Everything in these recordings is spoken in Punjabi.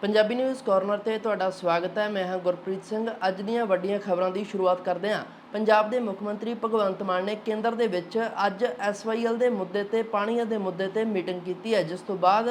ਪੰਜਾਬੀ ਨਿਊਜ਼ ਕਾਰਨਰ ਤੇ ਤੁਹਾਡਾ ਸਵਾਗਤ ਹੈ। ਮੈਂ ਹਾਂ ਗੁਰਪ੍ਰੀਤ ਸਿੰਘ। ਅੱਜ ਦੀਆਂ ਵੱਡੀਆਂ ਖਬਰਾਂ ਦੀ ਸ਼ੁਰੂਆਤ ਕਰਦੇ ਹਾਂ। ਪੰਜਾਬ ਦੇ ਮੁੱਖ ਮੰਤਰੀ ਭਗਵੰਤ ਮਾਨ ਨੇ ਕੇਂਦਰ ਦੇ ਵਿੱਚ ਅੱਜ ਐਸਵਾਈਐਲ ਦੇ ਮੁੱਦੇ ਤੇ, ਪਾਣੀਆਂ ਦੇ ਮੁੱਦੇ ਤੇ ਮੀਟਿੰਗ ਕੀਤੀ ਹੈ, ਜਿਸ ਤੋਂ ਬਾਅਦ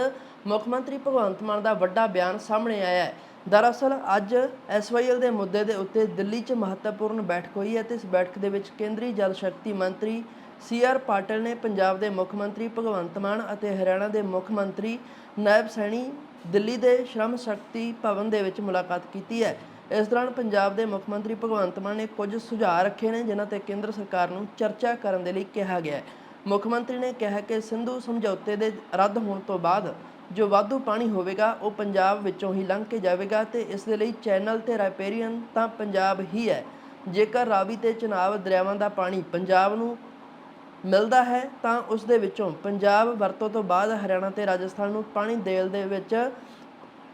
ਮੁੱਖ ਮੰਤਰੀ ਭਗਵੰਤ ਮਾਨ ਦਾ ਵੱਡਾ ਬਿਆਨ ਸਾਹਮਣੇ ਆਇਆ ਹੈ। ਦਰਅਸਲ, ਅੱਜ ਐਸਵਾਈਐਲ ਦੇ ਮੁੱਦੇ ਦੇ ਉੱਤੇ ਦਿੱਲੀ 'ਚ ਮਹੱਤਵਪੂਰਨ ਬੈਠਕ ਹੋਈ ਹੈ ਤੇ ਇਸ ਬੈਠਕ ਦੇ ਵਿੱਚ ਕੇਂਦਰੀ ਜਲ ਸ਼ਕਤੀ ਮੰਤਰੀ ਸੀ ਆਰ ਪਾਟਿਲ ਨੇ ਪੰਜਾਬ ਦੇ ਮੁੱਖ ਮੰਤਰੀ ਭਗਵੰਤ ਮਾਨ ਅਤੇ ਹਰਿਆਣਾ ਦੇ ਮੁੱਖ ਮੰਤਰੀ ਨਾਇਬ ਸੈਣੀ ਦਿੱਲੀ ਦੇ ਸ਼੍ਰਮ ਸ਼ਕਤੀ ਭਵਨ ਦੇ ਵਿੱਚ ਮੁਲਾਕਾਤ ਕੀਤੀ ਹੈ। ਇਸ ਦੌਰਾਨ ਪੰਜਾਬ ਦੇ ਮੁੱਖ ਮੰਤਰੀ ਭਗਵੰਤ ਮਾਨ ਨੇ ਕੁਝ ਸੁਝਾਅ ਰੱਖੇ ਨੇ, ਜਿਨ੍ਹਾਂ ਤੇ ਕੇਂਦਰ ਸਰਕਾਰ ਨੂੰ ਚਰਚਾ ਕਰਨ ਦੇ ਲਈ ਕਿਹਾ ਗਿਆ ਹੈ। ਮੁੱਖ ਮੰਤਰੀ ਨੇ ਕਿਹਾ ਕਿ ਸਿੰਧੂ ਸਮਝੌਤੇ ਦੇ ਰੱਦ ਹੋਣ ਤੋਂ ਬਾਅਦ ਜੋ ਵਾਧੂ ਪਾਣੀ ਹੋਵੇਗਾ, ਉਹ ਪੰਜਾਬ ਵਿੱਚੋਂ ਹੀ ਲੰਘ ਕੇ ਜਾਵੇਗਾ ਤੇ ਇਸ ਦੇ ਲਈ ਚੈਨਲ ਤੇ ਰਾਇਪੇਰੀਅਨ ਤਾਂ ਪੰਜਾਬ ਹੀ ਹੈ। ਜੇਕਰ ਰਾਵੀ ਤੇ ਚਨਾਬ ਦਰਿਆਵਾਂ ਦਾ ਪਾਣੀ ਪੰਜਾਬ ਨੂੰ ਮਿਲਦਾ ਹੈ, ਤਾਂ ਉਸ ਦੇ ਵਿੱਚੋਂ ਪੰਜਾਬ ਵਰਤੋਂ ਤੋਂ ਬਾਅਦ ਹਰਿਆਣਾ ਤੇ ਰਾਜਸਥਾਨ ਨੂੰ ਪਾਣੀ ਦੇਣ ਦੇ ਵਿੱਚ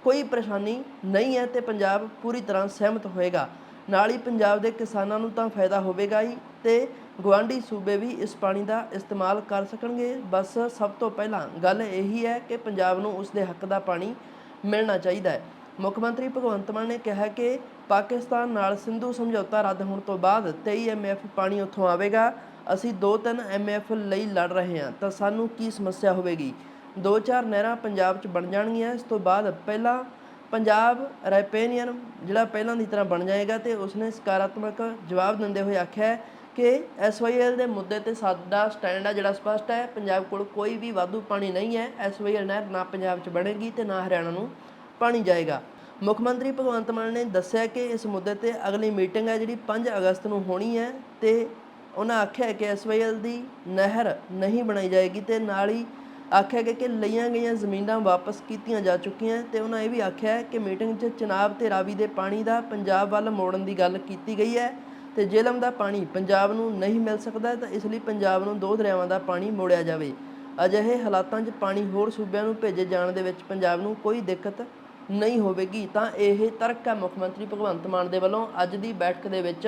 ਕੋਈ ਪਰੇਸ਼ਾਨੀ ਨਹੀਂ ਹੈ ਤੇ ਪੰਜਾਬ ਪੂਰੀ ਤਰ੍ਹਾਂ ਸਹਿਮਤ ਹੋਏਗਾ। ਨਾਲ ਹੀ ਪੰਜਾਬ ਦੇ ਕਿਸਾਨਾਂ ਨੂੰ ਤਾਂ ਫਾਇਦਾ ਹੋਵੇਗਾ ਹੀ ਤੇ ਗਵਾਂਢੀ ਸੂਬੇ ਵੀ ਇਸ ਪਾਣੀ ਦਾ ਇਸਤੇਮਾਲ ਕਰ ਸਕਣਗੇ। ਬਸ ਸਭ ਤੋਂ ਪਹਿਲਾਂ ਗੱਲ ਇਹੀ ਹੈ ਕਿ ਪੰਜਾਬ ਨੂੰ ਉਸ ਦੇ ਹੱਕ ਦਾ ਪਾਣੀ ਮਿਲਣਾ ਚਾਹੀਦਾ ਹੈ। ਮੁੱਖ ਮੰਤਰੀ ਭਗਵੰਤ ਮਾਨ ਨੇ ਕਿਹਾ ਕਿ ਪਾਕਿਸਤਾਨ ਨਾਲ ਸਿੰਧੂ ਸਮਝੌਤਾ ਰੱਦ ਹੋਣ ਤੋਂ ਬਾਅਦ 23 ਐਮਐਫ ਪਾਣੀ ਉੱਥੋਂ ਆਵੇਗਾ। ਅਸੀਂ 2-3 ਐਮਐਫ ਲਈ ਲੜ ਰਹੇ ਹਾਂ, ਤਾਂ ਸਾਨੂੰ ਕੀ ਸਮੱਸਿਆ ਹੋਵੇਗੀ? ਦੋ ਚਾਰ ਨਹਿਰਾਂ ਪੰਜਾਬ 'ਚ ਬਣ ਜਾਣਗੀਆਂ, ਇਸ ਤੋਂ ਬਾਅਦ ਪਹਿਲਾਂ ਪੰਜਾਬ ਰੈਪੇਨੀਅਨ ਜਿਹੜਾ ਪਹਿਲਾਂ ਦੀ ਤਰ੍ਹਾਂ ਬਣ ਜਾਏਗਾ ਤੇ ਉਸਨੇ ਸਕਾਰਾਤਮਕ ਜਵਾਬ ਦਿੰਦੇ ਹੋਏ ਆਖਿਆ ਹੈ ਕਿ ਐਸਵਾਈਐਲ ਦੇ ਮੁੱਦੇ ਤੇ ਸਾਡਾ ਸਟੈਂਡ ਆ ਜਿਹੜਾ ਸਪਸ਼ਟ ਹੈ, ਪੰਜਾਬ ਕੋਲ ਕੋਈ ਵੀ ਵਾਧੂ ਪਾਣੀ ਨਹੀਂ ਹੈ ਐਸਵਾਈਐਲ ਨਹਿਰ ਨਾ ਪੰਜਾਬ 'ਚ ਬਣੇਗੀ ਤੇ ਨਾ ਹਰਿਆਣਾ ਨੂੰ ਪਾਣੀ ਜਾਏਗਾ। ਮੁੱਖ ਮੰਤਰੀ ਭਗਵੰਤ ਮਾਨ ਨੇ ਦੱਸਿਆ ਕਿ ਇਸ ਮੁੱਦੇ ਤੇ ਅਗਲੀ ਮੀਟਿੰਗ ਹੈ ਜਿਹੜੀ 5 ਅਗਸਤ ਨੂੰ ਹੋਣੀ ਹੈ ਤੇ ਉਹਨਾਂ ਆਖਿਆ ਕਿ ਐਸਵਾਈਐਲ ਦੀ ਨਹਿਰ ਨਹੀਂ ਬਣਾਈ ਜਾਏਗੀ ਤੇ ਨਾਲ ਹੀ ਆਖਿਆ ਗਿਆ ਕਿ ਲਈਆਂ ਗਈਆਂ ਜ਼ਮੀਨਾਂ ਵਾਪਸ ਕੀਤੀਆਂ ਜਾ ਚੁੱਕੀਆਂ ਤੇ ਉਹਨਾਂ ਇਹ ਵੀ ਆਖਿਆ ਕਿ ਮੀਟਿੰਗ 'ਚ ਚਨਾਬ ਤੇ ਰਾਵੀ ਦੇ ਪਾਣੀ ਦਾ ਪੰਜਾਬ ਵੱਲ ਮੋੜਨ ਦੀ ਗੱਲ ਕੀਤੀ ਗਈ ਹੈ ਤੇ ਜੇਲਮ ਦਾ ਪਾਣੀ ਪੰਜਾਬ ਨੂੰ ਨਹੀਂ ਮਿਲ ਸਕਦਾ ਤਾਂ ਇਸ ਲਈ ਪੰਜਾਬ ਨੂੰ ਦੋ ਦਰਿਆਵਾਂ ਦਾ ਪਾਣੀ ਮੋੜਿਆ ਜਾਵੇ। ਅਜਿਹੇ ਹਾਲਾਤਾਂ 'ਚ ਪਾਣੀ ਹੋਰ ਸੂਬਿਆਂ ਨੂੰ ਭੇਜੇ ਜਾਣ ਦੇ ਵਿੱਚ ਪੰਜਾਬ ਨੂੰ ਕੋਈ ਦਿੱਕਤ ਨਹੀਂ ਹੋਵੇਗੀ ਤਾਂ ਇਹ ਤਰਕ ਹੈ ਮੁੱਖ ਮੰਤਰੀ ਭਗਵੰਤ ਮਾਨ ਦੇ ਵੱਲੋਂ ਅੱਜ ਦੀ ਬੈਠਕ ਦੇ ਵਿੱਚ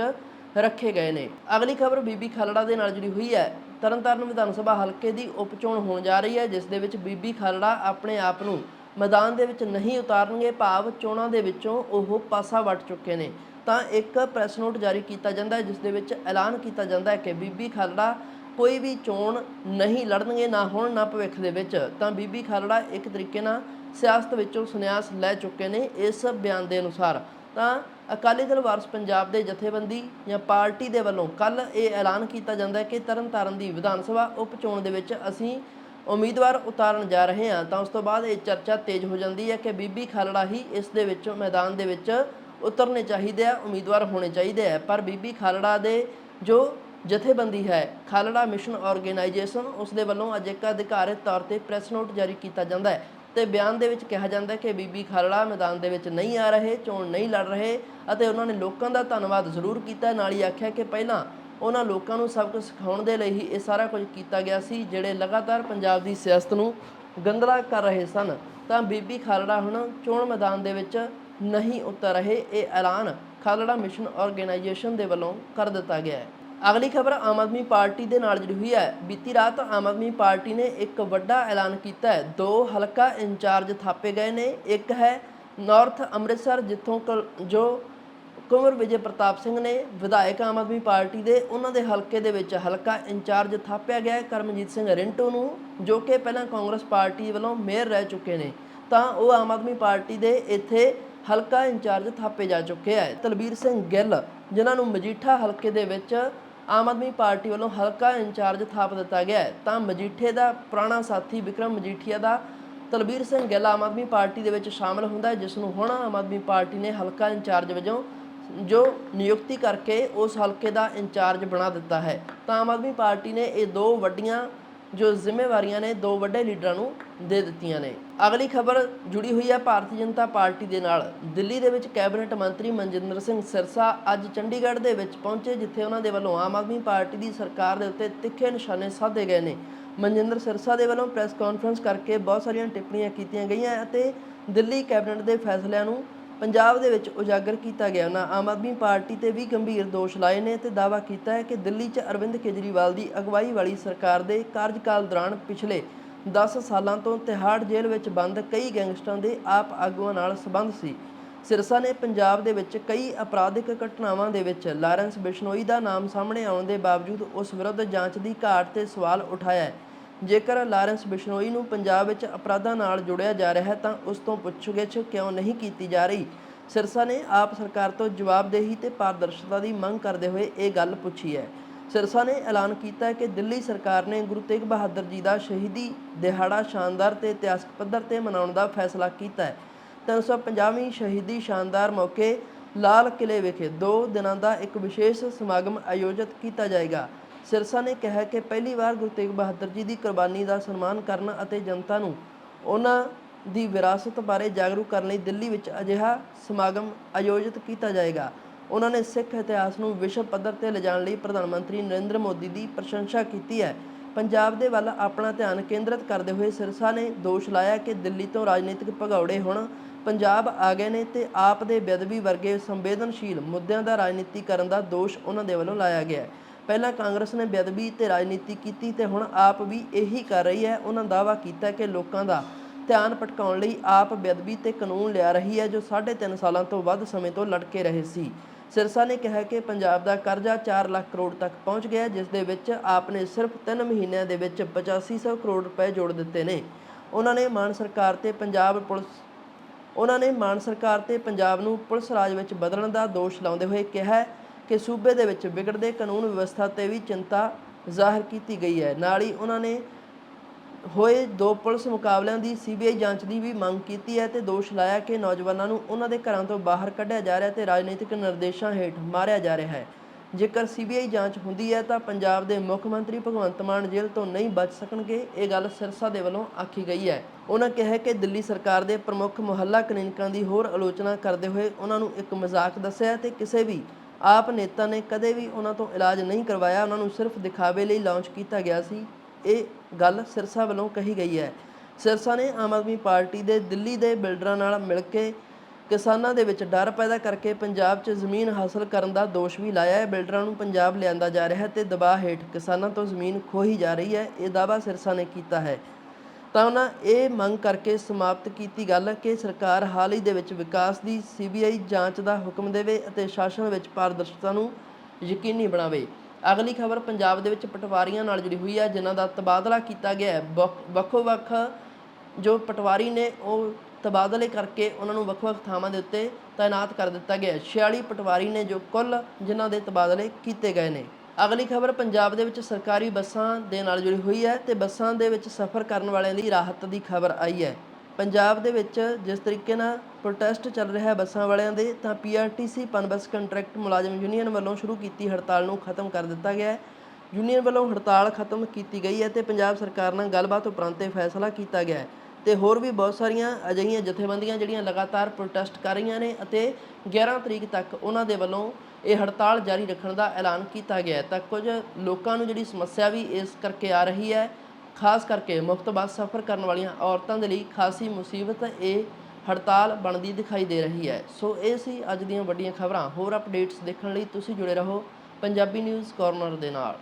ਰੱਖੇ ਗਏ ਨੇ। ਅਗਲੀ ਖਬਰ ਬੀਬੀ ਖਾਲੜਾ ਦੇ ਨਾਲ ਜੁੜੀ ਹੋਈ ਹੈ। ਤਰਨਤਾਰਨ ਵਿਧਾਨ ਸਭਾ ਹਲਕੇ ਦੀ ਉਪਚੋਣ ਹੋਣ ਜਾ ਰਹੀ ਹੈ, ਜਿਸ ਦੇ ਵਿੱਚ ਬੀਬੀ ਖਾਲੜਾ ਆਪਣੇ ਆਪ ਨੂੰ ਮੈਦਾਨ ਦੇ ਵਿੱਚ ਨਹੀਂ ਉਤਾਰਨਗੇ, ਭਾਵ ਚੋਣਾਂ ਦੇ ਵਿੱਚੋਂ ਉਹ ਪਾਸਾ ਵੱਟ ਚੁੱਕੇ ਨੇ। ਤਾਂ ਇੱਕ ਪ੍ਰੈਸ ਨੋਟ ਜਾਰੀ ਕੀਤਾ ਜਾਂਦਾ ਹੈ, ਜਿਸ ਦੇ ਵਿੱਚ ਐਲਾਨ ਕੀਤਾ ਜਾਂਦਾ ਹੈ ਕਿ ਬੀਬੀ ਖਾਲੜਾ ਕੋਈ ਵੀ ਚੋਣ ਨਹੀਂ ਲੜਨਗੇ, ਨਾ ਹੁਣ, ਨਾ ਭਵਿੱਖ ਦੇ ਵਿੱਚ। ਤਾਂ ਬੀਬੀ ਖਾਲੜਾ ਇੱਕ ਤਰੀਕੇ ਨਾਲ ਸਿਆਸਤ ਵਿੱਚੋਂ ਸੰਨਿਆਸ ਲੈ ਚੁੱਕੇ ਨੇ ਇਸ ਬਿਆਨ ਦੇ ਅਨੁਸਾਰ। ਤਾਂ ਅਕਾਲੀ ਦਲ ਵਾਰਸ ਪੰਜਾਬ ਦੇ ਜਥੇਬੰਦੀ ਜਾਂ ਪਾਰਟੀ ਦੇ ਵੱਲੋਂ ਕੱਲ ਇਹ ਐਲਾਨ ਕੀਤਾ ਜਾਂਦਾ ਹੈ ਕਿ ਤਰਨਤਾਰਨ ਦੀ ਵਿਧਾਨ ਸਭਾ ਉਪ ਚੋਣ ਦੇ ਵਿੱਚ ਅਸੀਂ ਉਮੀਦਵਾਰ ਉਤਾਰਨ ਜਾ ਰਹੇ ਹਾਂ। ਤਾਂ ਉਸ ਤੋਂ ਬਾਅਦ ਇਹ ਚਰਚਾ ਤੇਜ਼ ਹੋ ਜਾਂਦੀ ਹੈ ਕਿ ਬੀਬੀ ਖਾਲੜਾ ਹੀ ਇਸ ਦੇ ਵਿੱਚ ਮੈਦਾਨ ਦੇ ਵਿੱਚ ਉਤਰਨੇ ਚਾਹੀਦੇ ਆ, ਉਮੀਦਵਾਰ ਹੋਣੇ ਚਾਹੀਦੇ ਆ। ਪਰ ਬੀਬੀ ਖਾਲੜਾ ਦੇ ਜੋ ਜਥੇਬੰਦੀ ਹੈ, ਖਾਲੜਾ ਮਿਸ਼ਨ ਆਰਗੇਨਾਈਜੇਸ਼ਨ ਉਸ ਦੇ ਵੱਲੋਂ ਅੱਜ ਇੱਕ ਅਧਿਕਾਰਿਤ ਤੌਰ ਤੇ ਪ੍ਰੈਸ ਨੋਟ ਜਾਰੀ ਕੀਤਾ ਜਾਂਦਾ ਹੈ। ਤੇ ਬਿਆਨ ਦੇ ਵਿੱਚ ਕਿਹਾ ਜਾਂਦਾ ਕਿ ਬੀਬੀ ਖਾਲੜਾ ਮੈਦਾਨ ਦੇ ਵਿੱਚ ਨਹੀਂ ਆ ਰਹੇ, ਚੋਣ ਨਹੀਂ ਲੜ ਰਹੇ ਅਤੇ ਉਹਨਾਂ ਨੇ ਲੋਕਾਂ ਦਾ ਧੰਨਵਾਦ ਜ਼ਰੂਰ ਕੀਤਾ। ਨਾਲ ਹੀ ਆਖਿਆ ਕਿ ਪਹਿਲਾਂ ਉਹਨਾਂ ਲੋਕਾਂ ਨੂੰ ਸਭ ਸਬਕ ਸਿਖਾਉਣ ਦੇ ਲਈ ਹੀ ਇਹ ਸਾਰਾ ਕੁਝ ਕੀਤਾ ਗਿਆ ਸੀ, ਜਿਹੜੇ ਲਗਾਤਾਰ ਪੰਜਾਬ ਦੀ ਸਿਆਸਤ ਨੂੰ ਗੰਦਲਾ ਕਰ ਰਹੇ ਸਨ। ਤਾਂ ਬੀਬੀ ਖਾਲੜਾ ਹੁਣ ਚੋਣ ਮੈਦਾਨ ਦੇ ਵਿੱਚ ਨਹੀਂ ਉਤਰ ਰਹੇ, ਇਹ ਐਲਾਨ ਖਾਲੜਾ ਮਿਸ਼ਨ ਆਰਗੇਨਾਈਜੇਸ਼ਨ ਦੇ ਵੱਲੋਂ ਕਰ ਦਿੱਤਾ ਗਿਆ ਹੈ। ਅਗਲੀ ਖਬਰ ਆਮ ਆਦਮੀ ਪਾਰਟੀ ਦੇ ਨਾਲ ਜੁੜੀ ਹੋਈ ਹੈ। ਬੀਤੀ ਰਾਤ ਆਮ ਆਦਮੀ ਪਾਰਟੀ ਨੇ ਇੱਕ ਵੱਡਾ ਐਲਾਨ ਕੀਤਾ ਹੈ। ਦੋ ਹਲਕਾ ਇੰਚਾਰਜ ਥਾਪੇ ਗਏ ਨੇ। ਇੱਕ ਹੈ ਨਾਰਥ ਅੰਮ੍ਰਿਤਸਰ, ਜਿੱਥੋਂ ਕੁਲ- ਜੋ ਕੁੰਵਰ ਵਿਜੇ ਪ੍ਰਤਾਪ ਸਿੰਘ ਨੇ ਵਿਧਾਇਕ ਆਮ ਆਦਮੀ ਪਾਰਟੀ ਦੇ ਉਹਨਾਂ ਦੇ ਹਲਕੇ ਦੇ ਵਿੱਚ ਹਲਕਾ ਇੰਚਾਰਜ ਥਾਪਿਆ ਗਿਆ ਕਰਮਜੀਤ ਸਿੰਘ ਰਿੰਟੂ ਨੂੰ, ਜੋ ਕਿ ਪਹਿਲਾਂ ਕਾਂਗਰਸ ਪਾਰਟੀ ਵੱਲੋਂ ਮੇਅਰ ਰਹਿ ਚੁੱਕੇ ਨੇ। ਤਾਂ ਉਹ ਆਮ ਆਦਮੀ ਪਾਰਟੀ ਦੇ ਇੱਥੇ ਹਲਕਾ ਇੰਚਾਰਜ ਥਾਪੇ ਜਾ ਚੁੱਕੇ ਹੈ ਤਲਬੀਰ ਸਿੰਘ ਗਿੱਲ, ਜਿਨ੍ਹਾਂ ਨੂੰ ਮਜੀਠਾ ਹਲਕੇ ਦੇ ਵਿੱਚ ਆਮ ਆਦਮੀ ਪਾਰਟੀ ਵੱਲੋਂ ਹਲਕਾ ਇੰਚਾਰਜ ਥਾਪ ਦਿੱਤਾ ਗਿਆ ਹੈ, ਤਾਂ ਮਜੀਠੇ ਦਾ ਪੁਰਾਣਾ ਸਾਥੀ ਵਿਕਰਮ ਮਜੀਠੀਆ ਦਾ ਤਲਬੀਰ ਸਿੰਘ ਗਿੱਲ ਆਮ ਆਦਮੀ ਪਾਰਟੀ ਦੇ ਵਿੱਚ ਸ਼ਾਮਲ ਹੁੰਦਾ ਹੈ ਜਿਸ ਨੂੰ ਹੁਣ ਆਮ ਆਦਮੀ ਪਾਰਟੀ ਨੇ ਹਲਕਾ ਇੰਚਾਰਜ ਵਜੋਂ ਜੋ ਨਿਯੁਕਤੀ ਕਰਕੇ ਉਸ ਹਲਕੇ ਦਾ ਇੰਚਾਰਜ ਬਣਾ ਦਿੱਤਾ ਹੈ। ਤਾਂ ਆਮ ਆਦਮੀ ਪਾਰਟੀ ਨੇ ਇਹ ਦੋ ਵੱਡੀਆਂ ਜੋ ਜ਼ਿੰਮੇਵਾਰੀਆਂ ਨੇ ਦੋ ਵੱਡੇ ਲੀਡਰਾਂ ਨੂੰ ਦੇ ਦਿੱਤੀਆਂ ਨੇ। ਅਗਲੀ ਖਬਰ ਜੁੜੀ ਹੋਈ ਹੈ ਭਾਰਤੀ ਜਨਤਾ ਪਾਰਟੀ ਦੇ ਨਾਲ। ਦਿੱਲੀ ਦੇ ਵਿੱਚ ਕੈਬਨਿਟ ਮੰਤਰੀ ਮਨਜਿੰਦਰ ਸਿੰਘ ਸਿਰਸਾ ਅੱਜ ਚੰਡੀਗੜ੍ਹ ਦੇ ਵਿੱਚ ਪਹੁੰਚੇ, ਜਿੱਥੇ ਉਹਨਾਂ ਦੇ ਵੱਲੋਂ ਆਮ ਆਦਮੀ ਪਾਰਟੀ ਦੀ ਸਰਕਾਰ ਦੇ ਉੱਤੇ ਤਿੱਖੇ ਨਿਸ਼ਾਨੇ ਸਾਧੇ ਗਏ ਨੇ। ਮਨਜਿੰਦਰ ਸਿਰਸਾ ਦੇ ਵੱਲੋਂ ਪ੍ਰੈਸ ਕਾਨਫਰੰਸ ਕਰਕੇ ਬਹੁਤ ਸਾਰੀਆਂ ਟਿੱਪਣੀਆਂ ਕੀਤੀਆਂ ਗਈਆਂ ਅਤੇ ਦਿੱਲੀ ਕੈਬਨਿਟ ਦੇ ਫੈਸਲਿਆਂ ਨੂੰ ਪੰਜਾਬ ਦੇ ਵਿੱਚ ਉਜਾਗਰ ਕੀਤਾ ਗਿਆ ਉਹਨਾਂ ਆਮ ਆਦਮੀ ਪਾਰਟੀ ਤੇ ਵੀ ਗੰਭੀਰ ਦੋਸ਼ ਲਾਏ ਨੇ ਤੇ ਦਾਅਵਾ ਕੀਤਾ ਹੈ ਕਿ ਦਿੱਲੀ 'ਚ ਅਰਵਿੰਦ ਕੇਜਰੀਵਾਲ ਦੀ ਅਗਵਾਈ ਵਾਲੀ ਸਰਕਾਰ ਦੇ ਕਾਰਜਕਾਲ ਦੌਰਾਨ ਪਿਛਲੇ 10 ਸਾਲਾਂ ਤੋਂ ਤਿਹਾੜ ਜੇਲ੍ਹ ਵਿੱਚ ਬੰਦ ਕਈ ਗੈਂਗਸਟਰਾਂ ਦੇ ਆਪ ਆਗੂਆਂ ਨਾਲ ਸੰਬੰਧ ਸੀ। ਸਿਰਸਾ ਨੇ ਪੰਜਾਬ ਦੇ ਵਿੱਚ ਕਈ ਅਪਰਾਧਿਕ ਘਟਨਾਵਾਂ ਦੇ ਵਿੱਚ ਲਾਰੈਂਸ ਬਿਸ਼ਨੋਈ ਦਾ ਨਾਮ ਸਾਹਮਣੇ ਆਉਣ ਦੇ ਬਾਵਜੂਦ ਉਸ ਵਿਰੁੱਧ ਜਾਂਚ ਦੀ ਘਾਟ ਤੇ ਸਵਾਲ ਉਠਾਇਆ ਹੈ। ਜੇਕਰ ਲਾਰੈਂਸ ਬਿਸ਼ਨੋਈ ਨੂੰ ਪੰਜਾਬ ਵਿੱਚ ਅਪਰਾਧਾਂ ਨਾਲ ਜੋੜਿਆ ਜਾ ਰਿਹਾ ਹੈ ਤਾਂ ਉਸ ਤੋਂ ਪੁੱਛਗਿੱਛ ਕਿਉਂ ਨਹੀਂ ਕੀਤੀ ਜਾ ਰਹੀ? ਸਿਰਸਾ ਨੇ ਆਪ ਸਰਕਾਰ ਤੋਂ ਜਵਾਬਦੇਹੀ ਤੇ ਪਾਰਦਰਸ਼ਤਾ ਦੀ ਮੰਗ ਕਰਦੇ ਹੋਏ ਇਹ ਗੱਲ ਪੁੱਛੀ ਹੈ। ਸਿਰਸਾ ਨੇ ਐਲਾਨ ਕੀਤਾ ਕਿ ਦਿੱਲੀ ਸਰਕਾਰ ਨੇ ਗੁਰੂ ਤੇਗ ਬਹਾਦਰ ਜੀ ਦਾ ਸ਼ਹੀਦੀ ਦਿਹਾੜਾ ਸ਼ਾਨਦਾਰ ਤੇ ਇਤਿਹਾਸਕ ਪੱਧਰ ਤੇ ਮਨਾਉਣ ਦਾ ਫੈਸਲਾ ਕੀਤਾ ਹੈ। 350ਵੀਂ ਸ਼ਹੀਦੀ ਸ਼ਾਨਦਾਰ ਮੌਕੇ ਲਾਲ ਕਿਲੇ ਵਿਖੇ 2 ਦਿਨਾਂ ਦਾ ਇੱਕ ਵਿਸ਼ੇਸ਼ ਸਮਾਗਮ ਆਯੋਜਿਤ ਕੀਤਾ ਜਾਏਗਾ। ਸਿਰਸਾ ਨੇ ਕਿਹਾ ਕਿ ਪਹਿਲੀ ਵਾਰ ਗੁਰੂ ਤੇਗ ਬਹਾਦਰ ਜੀ ਦੀ ਕੁਰਬਾਨੀ ਦਾ ਸਨਮਾਨ ਕਰਨ ਅਤੇ ਜਨਤਾ ਨੂੰ ਉਹਨਾਂ ਦੀ ਵਿਰਾਸਤ ਬਾਰੇ ਜਾਗਰੂਕ ਕਰਨ ਲਈ ਦਿੱਲੀ ਵਿੱਚ ਅਜਿਹਾ ਸਮਾਗਮ ਆਯੋਜਿਤ ਕੀਤਾ ਜਾਏਗਾ। ਉਹਨਾਂ ਨੇ ਸਿੱਖ ਇਤਿਹਾਸ ਨੂੰ ਵਿਸ਼ਵ ਪੱਧਰ ਤੇ ਲਿਜਾਣ ਲਈ ਪ੍ਰਧਾਨ ਮੰਤਰੀ ਨਰਿੰਦਰ ਮੋਦੀ ਦੀ ਪ੍ਰਸ਼ੰਸਾ ਕੀਤੀ ਹੈ। ਪੰਜਾਬ ਦੇ ਵੱਲ ਆਪਣਾ ਧਿਆਨ ਕੇਂਦਰਿਤ ਕਰਦੇ ਹੋਏ ਸਿਰਸਾ ਨੇ ਦੋਸ਼ ਲਾਇਆ ਕਿ ਦਿੱਲੀ ਤੋਂ ਰਾਜਨੀਤਿਕ ਭਗੌੜੇ ਹੁਣ ਪੰਜਾਬ ਆ ਗਏ ਨੇ ਤੇ ਆਪ ਦੇ ਬੇਅਦਬੀ ਵਰਗੇ ਸੰਵੇਦਨਸ਼ੀਲ ਮੁੱਦਿਆਂ ਦਾ ਰਾਜਨੀਤੀ ਕਰਨ ਦਾ ਦੋਸ਼ ਉਹਨਾਂ ਦੇ ਵੱਲੋਂ ਲਾਇਆ ਗਿਆ ਹੈ। ਪਹਿਲਾਂ ਕਾਂਗਰਸ ਨੇ ਬੇਅਦਬੀ ਤੇ ਰਾਜਨੀਤੀ ਕੀਤੀ ਤੇ ਹੁਣ ਆਪ ਵੀ ਇਹੀ ਕਰ ਰਹੀ ਹੈ। ਉਹਨਾਂ ਦਾਅਵਾ ਕੀਤਾ ਕਿ ਲੋਕਾਂ ਦਾ ਧਿਆਨ ਭਟਕਾਉਣ ਲਈ ਆਪ ਬੇਅਦਬੀ ਤੇ ਕਾਨੂੰਨ ਲਿਆ ਰਹੀ ਹੈ, ਜੋ 3.5 ਸਾਲਾਂ ਤੋਂ ਵੱਧ ਸਮੇਂ ਤੋਂ ਲਟਕੇ ਰਹੇ ਸੀ। ਸਿਰਸਾ ਨੇ ਕਿਹਾ ਕਿ ਪੰਜਾਬ ਦਾ ਕਰਜ਼ਾ 4 ਲੱਖ ਕਰੋੜ ਤੱਕ ਪਹੁੰਚ ਗਿਆ ਜਿਸ ਦੇ ਵਿੱਚ ਆਪ ਨੇ ਸਿਰਫ 3 ਮਹੀਨਿਆਂ ਦੇ ਵਿੱਚ 8500 ਕਰੋੜ ਰੁਪਏ ਜੋੜ ਦਿੱਤੇ ਨੇ। ਉਹਨਾਂ ਨੇ ਮਾਨ ਸਰਕਾਰ ਤੇ ਪੰਜਾਬ ਪੁਲਿਸ, ਉਹਨਾਂ ਨੇ ਮਾਨ ਸਰਕਾਰ ਤੇ ਪੰਜਾਬ ਨੂੰ ਪੁਲਿਸ ਰਾਜ ਵਿੱਚ ਬਦਲਣ ਦਾ ਦੋਸ਼ ਲਾਉਂਦੇ ਹੋਏ ਕਿਹਾ ਕਿ ਸੂਬੇ ਦੇ ਵਿੱਚ ਵਿਗੜਦੇ ਕਾਨੂੰਨ ਵਿਵਸਥਾ ਤੇ ਵੀ ਚਿੰਤਾ ਜ਼ਾਹਰ ਕੀਤੀ ਗਈ ਹੈ। ਨਾਲ ਹੀ ਉਹਨਾਂ ਨੇ ਹੋਏ ਦੋ ਪੁਲਿਸ ਮੁਕਾਬਲਿਆਂ ਦੀ ਸੀਬੀਆਈ ਜਾਂਚ ਦੀ ਵੀ ਮੰਗ ਕੀਤੀ ਹੈ ਤੇ ਦੋਸ਼ ਲਾਇਆ ਕਿ ਨੌਜਵਾਨਾਂ ਨੂੰ ਉਹਨਾਂ ਦੇ ਘਰਾਂ ਤੋਂ ਬਾਹਰ ਕੱਢਿਆ ਜਾ ਰਿਹਾ ਤੇ ਰਾਜਨੀਤਿਕ ਨਿਰਦੇਸ਼ਾਂ ਹੇਠ ਮਾਰਿਆ ਜਾ ਰਿਹਾ ਹੈ। ਜੇਕਰ ਸੀਬੀਆਈ ਜਾਂਚ ਹੁੰਦੀ ਹੈ ਤਾਂ ਪੰਜਾਬ ਦੇ ਮੁੱਖ ਮੰਤਰੀ ਭਗਵੰਤ ਮਾਨ ਜੇਲ੍ਹ ਤੋਂ ਨਹੀਂ ਬਚ ਸਕਣਗੇ, ਇਹ ਗੱਲ ਸਿਰਸਾ ਦੇ ਵੱਲੋਂ ਆਖੀ ਗਈ ਹੈ। ਉਹਨਾਂ ਕਿਹਾ ਕਿ ਦਿੱਲੀ ਸਰਕਾਰ ਦੇ ਪ੍ਰਮੁੱਖ ਮੁਹੱਲਾ ਕਲੀਨਿਕਾਂ ਦੀ ਹੋਰ ਆਲੋਚਨਾ ਕਰਦੇ ਹੋਏ ਉਹਨਾਂ ਨੂੰ ਇੱਕ ਮਜ਼ਾਕ ਦੱਸਿਆ ਤੇ ਕਿਸੇ ਵੀ ਆਪ ਨੇਤਾ ਨੇ ਕਦੇ ਵੀ ਉਹਨਾਂ ਤੋਂ ਇਲਾਜ ਨਹੀਂ ਕਰਵਾਇਆ। ਉਹਨਾਂ ਨੂੰ ਸਿਰਫ ਦਿਖਾਵੇ ਲਈ ਲਾਂਚ ਕੀਤਾ ਗਿਆ ਸੀ। ਇਹ ਗੱਲ ਸਿਰਸਾ ਵੱਲੋਂ ਕਹੀ ਗਈ ਹੈ। ਸਿਰਸਾ ਨੇ ਆਮ ਆਦਮੀ ਪਾਰਟੀ ਦੇ ਦਿੱਲੀ ਦੇ ਬਿਲਡਰਾਂ ਨਾਲ ਮਿਲ ਕੇ ਕਿਸਾਨਾਂ ਦੇ ਵਿੱਚ ਡਰ ਪੈਦਾ ਕਰਕੇ ਪੰਜਾਬ 'ਚ ਜ਼ਮੀਨ ਹਾਸਲ ਕਰਨ ਦਾ ਦੋਸ਼ ਵੀ ਲਾਇਆ ਹੈ। ਬਿਲਡਰਾਂ ਨੂੰ ਪੰਜਾਬ ਲਿਆਂਦਾ ਜਾ ਰਿਹਾ ਹੈ ਤੇ ਦਬਾਅ ਹੇਠ ਕਿਸਾਨਾਂ ਤੋਂ ਜ਼ਮੀਨ ਖੋਹੀ ਜਾ ਰਹੀ ਹੈ। ਇਹ ਦਾਅਵਾ ਸਿਰਸਾ ਨੇ ਕੀਤਾ ਹੈ। ਤਾਂ ਉਹਨਾਂ ਇਹ ਮੰਗ ਕਰਕੇ ਸਮਾਪਤ ਕੀਤੀ ਗੱਲ ਕਿ ਸਰਕਾਰ ਹਾਲ ਹੀ ਦੇ ਵਿੱਚ ਵਿਕਾਸ ਦੀ ਸੀਬੀਆਈ ਜਾਂਚ ਦਾ ਹੁਕਮ ਦੇਵੇ ਅਤੇ ਸ਼ਾਸਨ ਵਿੱਚ ਪਾਰਦਰਸ਼ਤਾ ਨੂੰ ਯਕੀਨੀ ਬਣਾਵੇ। ਅਗਲੀ ਖਬਰ ਪੰਜਾਬ ਦੇ ਵਿੱਚ ਪਟਵਾਰੀਆਂ ਨਾਲ ਜੁੜੀ ਹੋਈ ਹੈ, ਜਿਨ੍ਹਾਂ ਦਾ ਤਬਾਦਲਾ ਕੀਤਾ ਗਿਆ ਹੈ। ਵੱਖੋ-ਵੱਖ ਜੋ ਪਟਵਾਰੀ ਨੇ ਉਹ ਤਬਾਦਲੇ ਕਰਕੇ ਉਹਨਾਂ ਨੂੰ ਵੱਖ-ਵੱਖ ਥਾਵਾਂ ਦੇ ਉੱਤੇ ਤਾਇਨਾਤ ਕਰ ਦਿੱਤਾ ਗਿਆ ਹੈ। 46 ਪਟਵਾਰੀ ਨੇ ਜੋ ਕੁੱਲ ਜਿਨ੍ਹਾਂ ਦੇ ਤਬਾਦਲੇ ਕੀਤੇ ਗਏ ਨੇ। ਅਗਲੀ ਖਬਰ, ਪੰਜਾਬ ਦੇ ਵਿੱਚ ਸਰਕਾਰੀ ਬੱਸਾਂ ਦੇ ਨਾਲ ਜੁੜੀ ਹੋਈ ਹੈ ਤੇ ਬੱਸਾਂ ਦੇ ਵਿੱਚ ਸਫ਼ਰ ਕਰਨ ਵਾਲਿਆਂ ਲਈ ਰਾਹਤ ਦੀ ਖਬਰ ਆਈ ਹੈ। ਪੰਜਾਬ ਦੇ ਵਿੱਚ ਜਿਸ ਤਰੀਕੇ ਨਾਲ ਪ੍ਰੋਟੈਸਟ ਚੱਲ ਰਿਹਾ ਹੈ ਬੱਸਾਂ ਵਾਲਿਆਂ ਦੇ, ਤਾਂ ਪੀਆਰਟੀਸੀ ਪਨਬੱਸ ਕੰਟਰੈਕਟ ਮੁਲਾਜ਼ਮ ਯੂਨੀਅਨ ਵੱਲੋਂ ਸ਼ੁਰੂ ਕੀਤੀ ਹੜਤਾਲ ਨੂੰ ਖਤਮ ਕਰ ਦਿੱਤਾ ਗਿਆ ਹੈ। ਯੂਨੀਅਨ ਵੱਲੋਂ ਹੜਤਾਲ ਖਤਮ ਕੀਤੀ ਗਈ ਹੈ ਤੇ ਪੰਜਾਬ ਸਰਕਾਰ ਨਾਲ ਗੱਲਬਾਤ ਉਪਰੰਤ ਇਹ ਫੈਸਲਾ ਕੀਤਾ ਗਿਆ ਹੈ। ਤੇ ਹੋਰ ਵੀ ਬਹੁਤ ਸਾਰੀਆਂ ਅਜਿਹੀਆਂ ਜਥੇਬੰਦੀਆਂ ਜਿਹੜੀਆਂ ਲਗਾਤਾਰ ਪ੍ਰੋਟੈਸਟ ਕਰ ਰਹੀਆਂ ਨੇ ਅਤੇ 11 ਤਰੀਕ ਤੱਕ ਉਹਨਾਂ ਦੇ ਵੱਲੋਂ ਇਹ ਹੜਤਾਲ ਜਾਰੀ ਰੱਖਣ ਦਾ ਐਲਾਨ ਕੀਤਾ ਗਿਆ ਤਾਂ ਕੁਝ ਲੋਕਾਂ ਨੂੰ ਜਿਹੜੀ ਸਮੱਸਿਆ ਵੀ ਇਸ ਕਰਕੇ ਆ ਰਹੀ ਹੈ, ਖਾਸ ਕਰਕੇ ਮੁਫਤ ਬੱਸ ਸਫ਼ਰ ਕਰਨ ਵਾਲੀਆਂ ਔਰਤਾਂ ਦੇ ਲਈ ਖਾਸੀ ਮੁਸੀਬਤ ਇਹ ਹੜਤਾਲ ਬਣਦੀ ਦਿਖਾਈ ਦੇ ਰਹੀ ਹੈ। ਸੋ ਇਹ ਸੀ ਅੱਜ ਦੀਆਂ ਵੱਡੀਆਂ ਖਬਰਾਂ। ਹੋਰ ਅਪਡੇਟਸ ਦੇਖਣ ਲਈ ਤੁਸੀਂ ਜੁੜੇ ਰਹੋ ਪੰਜਾਬੀ ਨਿਊਜ਼ ਕਾਰਨਰ ਦੇ ਨਾਲ।